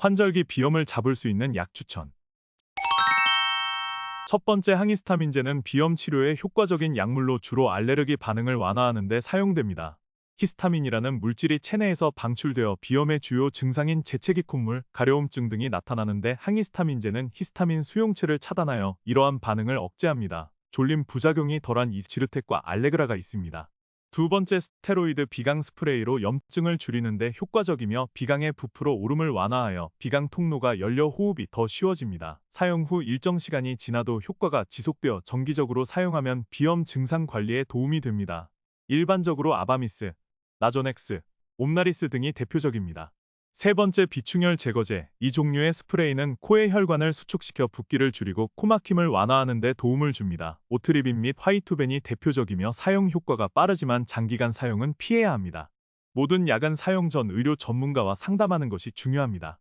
환절기 비염을 잡을 수 있는 약 추천. 첫 번째 항히스타민제는 비염 치료에 효과적인 약물로 주로 알레르기 반응을 완화하는 데 사용됩니다. 히스타민이라는 물질이 체내에서 방출되어 비염의 주요 증상인 재채기 콧물, 가려움증 등이 나타나는데 항히스타민제는 히스타민 수용체를 차단하여 이러한 반응을 억제합니다. 졸림 부작용이 덜한 이스치르텍과 알레그라가 있습니다. 두 번째 스테로이드 비강 스프레이로 염증을 줄이는데 효과적이며 비강의 부풀어 오름을 완화하여 비강 통로가 열려 호흡이 더 쉬워집니다. 사용 후 일정 시간이 지나도 효과가 지속되어 정기적으로 사용하면 비염 증상 관리에 도움이 됩니다. 일반적으로 아바미스, 나조넥스, 옴나리스 등이 대표적입니다. 세 번째 비충혈 제거제. 이 종류의 스프레이는 코의 혈관을 수축시켜 붓기를 줄이고 코막힘을 완화하는 데 도움을 줍니다. 오트리빈 및 화이투벤이 대표적이며 사용 효과가 빠르지만 장기간 사용은 피해야 합니다. 모든 약은 사용 전 의료 전문가와 상담하는 것이 중요합니다.